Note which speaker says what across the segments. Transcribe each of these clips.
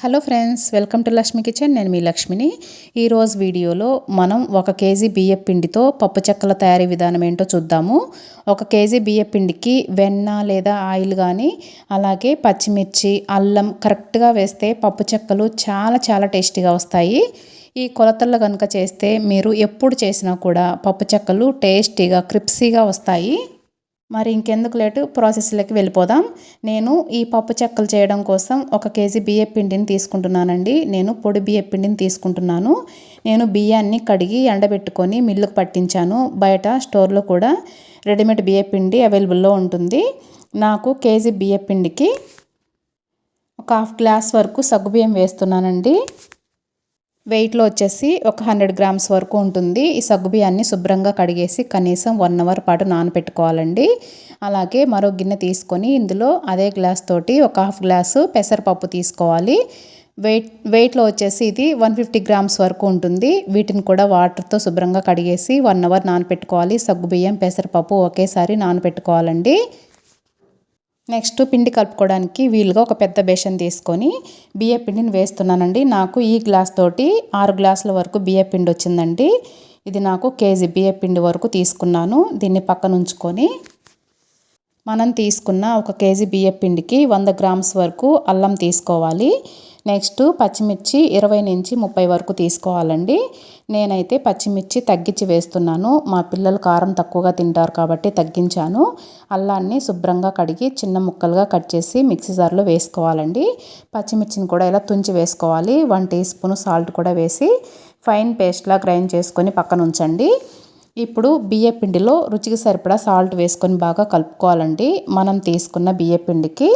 Speaker 1: Hello friends welcome to Lakshmi kitchen. నేను మీ లక్ష్మిని. ఈరోజు వీడియోలో మనం ఒక కేజీ బియ్యం పిండితో పప్పు చెక్కల తయారీ విధానం ఏంటో చూద్దాము. ఒక కేజీ బియ్యం పిండికి వెన్న లేదా ఆయిల్ కానీ అలాగే పచ్చిమిర్చి అల్లం కరెక్ట్గా వేస్తే పప్పు చెక్కలు చాలా చాలా టేస్టీగా వస్తాయి. ఈ కొలతల్లో కనుక చేస్తే మీరు ఎప్పుడు చేసినా కూడా పప్పు చెక్కలు టేస్టీగా క్రిప్సీగా వస్తాయి. మరి ఇంకెందుకు లేటు? ప్రాసెస్లోకి వెళ్ళిపోదాం. నేను ఈ పప్పు చెక్కలు చేయడం కోసం ఒక కేజీ బియ్య పిండిని తీసుకుంటున్నానండి. నేను పొడి బియ్య పిండిని తీసుకుంటున్నాను. నేను బియ్యాన్ని కడిగి ఎండబెట్టుకొని మిల్లుకు పట్టించాను. బయట స్టోర్లో కూడా రెడీమేడ్ బియ్య పిండి అవైలబుల్లో ఉంటుంది. నాకు కేజీ బియ్య పిండికి ఒక హాఫ్ గ్లాస్ వరకు సగ్గుబియ్యం వేస్తున్నానండి. వెయిట్లో వచ్చేసి ఒక హండ్రెడ్ గ్రామ్స్ వరకు ఉంటుంది. ఈ సగ్గుబియ్యాన్ని శుభ్రంగా కడిగేసి కనీసం వన్ అవర్ పాటు నానబెట్టుకోవాలండి అలాగే మరో గిన్నె తీసుకొని ఇందులో అదే గ్లాస్ తోటి ఒక హాఫ్ గ్లాసు పెసరపప్పు తీసుకోవాలి. వెయిట్ వెయిట్లో వచ్చేసి ఇది వన్ ఫిఫ్టీ గ్రామ్స్ వరకు ఉంటుంది. వీటిని కూడా వాటర్తో శుభ్రంగా కడిగేసి వన్ అవర్ నానపెట్టుకోవాలి. సగ్గుబియ్యం పెసరపప్పు ఒకేసారి నానపెట్టుకోవాలండి. నెక్స్ట్ పిండి కలుపుకోవడానికి వీలుగా ఒక పెద్ద బేషన్ తీసుకొని బియ్య పిండిని వేస్తున్నానండి. నాకు ఈ గ్లాస్ తోటి ఆరు గ్లాసుల వరకు బియ్య పిండి వచ్చిందండి. ఇది నాకు కేజీ బియ్య పిండి వరకు తీసుకున్నాను. దీన్ని పక్కన ఉంచుకొని మనం తీసుకున్న ఒక కేజీ బియ్య పిండికి వంద గ్రామ్స్ వరకు అల్లం తీసుకోవాలి. నెక్స్ట్ పచ్చిమిర్చి ఇరవై నుంచి ముప్పై వరకు తీసుకోవాలండి. నేనైతే పచ్చిమిర్చి తగ్గించి వేస్తున్నాను. మా పిల్లలు కారం తక్కువగా తింటారు కాబట్టి తగ్గించాను. అల్లాన్ని శుభ్రంగా కడిగి చిన్న ముక్కలుగా కట్ చేసి మిక్సీ జార్లో వేసుకోవాలండి. పచ్చిమిర్చిని కూడా ఇలా తుంచి వేసుకోవాలి. వన్ టీ స్పూన్ సాల్ట్ కూడా వేసి ఫైన్ పేస్ట్లా గ్రైండ్ చేసుకొని పక్కన ఉంచండి ఇప్పుడు బియ్య పిండిలో రుచికి సరిపడా సాల్ట్ వేసుకొని బాగా కలుపుకోవాలండి. మనం తీసుకున్న బియ్య పిండికి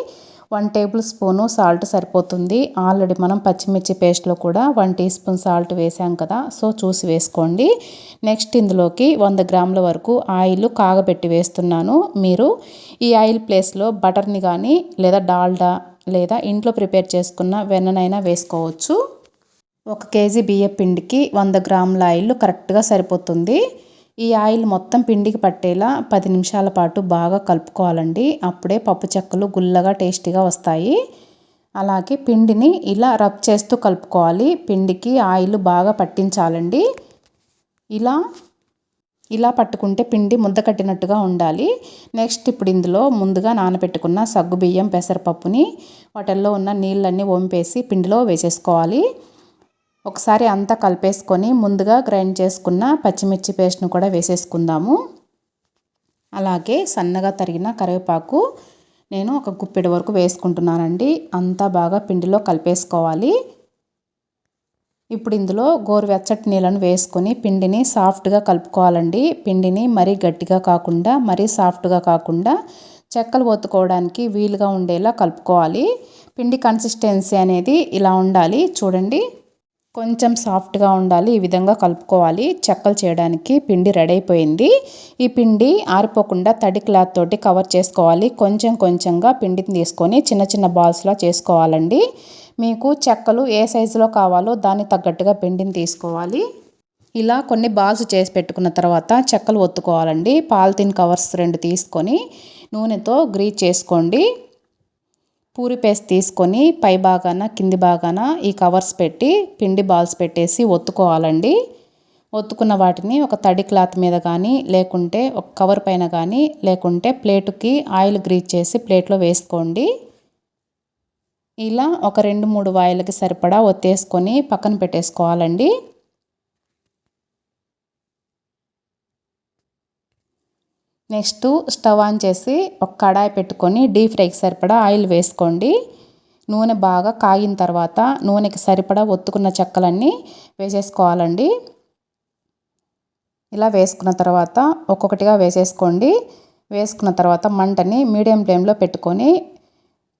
Speaker 1: వన్ టేబుల్ స్పూను సాల్ట్ సరిపోతుంది. ఆల్రెడీ మనం పచ్చిమిర్చి పేస్ట్లో కూడా వన్ టీ స్పూన్ సాల్ట్ వేసాం కదా సో చూసి వేసుకోండి. నెక్స్ట్ ఇందులోకి వంద గ్రాముల వరకు ఆయిల్ కాగబెట్టి వేస్తున్నాను. మీరు ఈ ఆయిల్ ప్లేస్లో బటర్ని కానీ లేదా డాల్డా లేదా ఇంట్లో ప్రిపేర్ చేసుకున్న వెన్ననైనా వేసుకోవచ్చు. ఒక కేజీ బియ్య పిండికి వంద గ్రాముల ఆయిల్ కరెక్ట్గా సరిపోతుంది. ఈ ఆయిల్ మొత్తం పిండికి పట్టేలా పది నిమిషాల పాటు బాగా కలుపుకోవాలండి. అప్పుడే పప్పు చెక్కలు గుల్లగా టేస్టీగా వస్తాయి. అలాగే పిండిని ఇలా రబ్ చేస్తూ కలుపుకోవాలి. పిండికి ఆయిల్ బాగా పట్టించాలండి. ఇలా ఇలా పట్టుకుంటే పిండి ముద్ద కట్టినట్టుగా ఉండాలి. నెక్స్ట్ ఇప్పుడు ఇందులో ముందుగా నానబెట్టుకున్న సగ్గుబియ్యం పెసరపప్పుని వాటిల్లో ఉన్న నీళ్ళన్నీ వంపేసి పిండిలో వేసేసుకోవాలి. ఒకసారి అంతా కలిపేసుకొని ముందుగా గ్రైండ్ చేసుకున్న పచ్చిమిర్చి పేస్ట్ను కూడా వేసేసుకుందాము. అలాగే సన్నగా తరిగిన కరివేపాకు నేను ఒక గుప్పెడు వరకు వేసుకుంటున్నానండి. అంతా బాగా పిండిలో కలిపేసుకోవాలి. ఇప్పుడు ఇందులో గోరువెచ్చటి నీళ్ళను వేసుకొని పిండిని సాఫ్ట్గా కలుపుకోవాలండి. పిండిని మరీ గట్టిగా కాకుండా మరీ సాఫ్ట్గా కాకుండా చెక్కలు ఒత్తుకోవడానికి వీలుగా ఉండేలా కలుపుకోవాలి. పిండి కన్సిస్టెన్సీ అనేది ఇలా ఉండాలి. చూడండి. కొంచెం సాఫ్ట్గా ఉండాలి ఈ విధంగా కలుపుకోవాలి. చెక్కలు చేయడానికి పిండి రెడీ అయిపోయింది. ఈ పిండి ఆరిపోకుండా తడి క్లాత్ తోటి కవర్ చేసుకోవాలి. కొంచెం కొంచెంగా పిండిని తీసుకొని చిన్న చిన్న బాల్స్లా చేసుకోవాలండి. మీకు చెక్కలు ఏ సైజులో కావాలో దానికి తగ్గట్టుగా పిండిని తీసుకోవాలి. ఇలా కొన్ని బాల్స్ చేసి పెట్టుకున్న తర్వాత చెక్కలు ఒత్తుకోవాలండి. పాలిథిన్ కవర్స్ రెండు తీసుకొని నూనెతో గ్రీజ్ చేసుకోండి. పూరి పేస్ట్ తీసుకొని పై భాగాన కింది భాగాన ఈ కవర్స్ పెట్టి పిండి బాల్స్ పెట్టేసి ఒత్తుకోవాలండి. ఒత్తుకున్న వాటిని ఒక తడి క్లాత్ మీద కానీ లేకుంటే ఒక కవర్ పైన కానీ లేకుంటే ప్లేటుకి ఆయిల్ గ్రీజ్ చేసి ప్లేట్లో వేసుకోండి. ఇలా ఒక రెండు మూడు వాయిలకి సరిపడా ఒత్తేసుకొని పక్కన పెట్టేసుకోవాలండి. నెక్స్ట్ స్టవ్ ఆన్ చేసి ఒక కడాయి పెట్టుకొని డీప్ ఫ్రైకి సరిపడా ఆయిల్ వేసుకోండి. నూనె బాగా కాగిన తర్వాత నూనెకి సరిపడా ఒత్తుకున్న చెక్కలన్నీ వేసేసుకోవాలండి. ఇలా వేసుకున్న తర్వాత ఒక్కొక్కటిగా వేసేసుకోండి. వేసుకున్న తర్వాత మంటని మీడియం ఫ్లేమ్లో పెట్టుకొని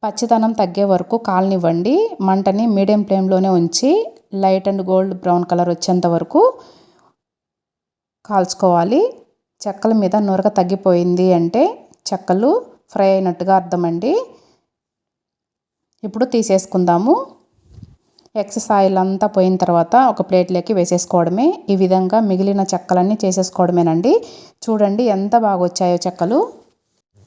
Speaker 1: పచ్చిదనం తగ్గే వరకు కాలనివ్వండి. మంటని మీడియం ఫ్లేమ్లోనే ఉంచి light and gold brown colour వచ్చేంత వరకు కాల్చుకోవాలి. చెక్కల మీద నురగ తగ్గిపోయింది అంటే చెక్కలు ఫ్రై అయినట్టుగా అర్థమండి. ఇప్పుడు తీసేసుకుందాము. ఎక్సెస్ ఆయిల్ అంతా పోయిన తర్వాత ఒక ప్లేట్లోకి వేసేసుకోవడమే. ఈ విధంగా మిగిలిన చెక్కలన్నీ చేసేసుకోవడమేనండి. చూడండి ఎంత బాగా వచ్చాయో చెక్కలు.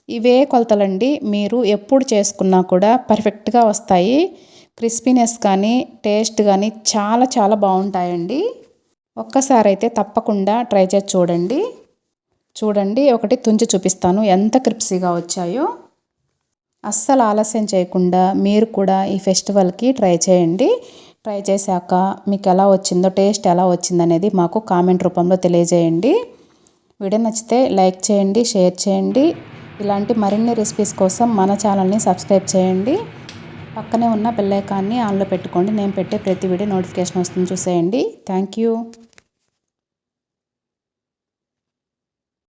Speaker 1: ఇవే కొలతలండి. మీరు ఎప్పుడు చేసుకున్నా కూడా పర్ఫెక్ట్గా వస్తాయి. క్రిస్పీనెస్ కానీ టేస్ట్ కానీ చాలా చాలా బాగుంటాయండి. ఒక్కసారి అయితే తప్పకుండా ట్రై చేసి చూడండి. చూడండి ఒకటి తుంచి చూపిస్తాను. ఎంత క్రిప్సీగా వచ్చాయో. అస్సలు ఆలస్యం చేయకుండా మీరు కూడా ఈ ఫెస్టివల్కి ట్రై చేయండి. ట్రై చేశాక మీకు ఎలా వచ్చిందో టేస్ట్ ఎలా వచ్చిందనేది మాకు కామెంట్ రూపంలో తెలియజేయండి. వీడియో నచ్చితే లైక్ చేయండి షేర్ చేయండి. ఇలాంటి మరిన్ని రెసిపీస్ కోసం మన ఛానల్ని సబ్స్క్రైబ్ చేయండి. పక్కనే ఉన్న బెల్లైకాన్ని ఆన్లో పెట్టుకోండి. నేను పెట్టే ప్రతి వీడియో నోటిఫికేషన్ వస్తుంది. చూసేయండి. Thank you.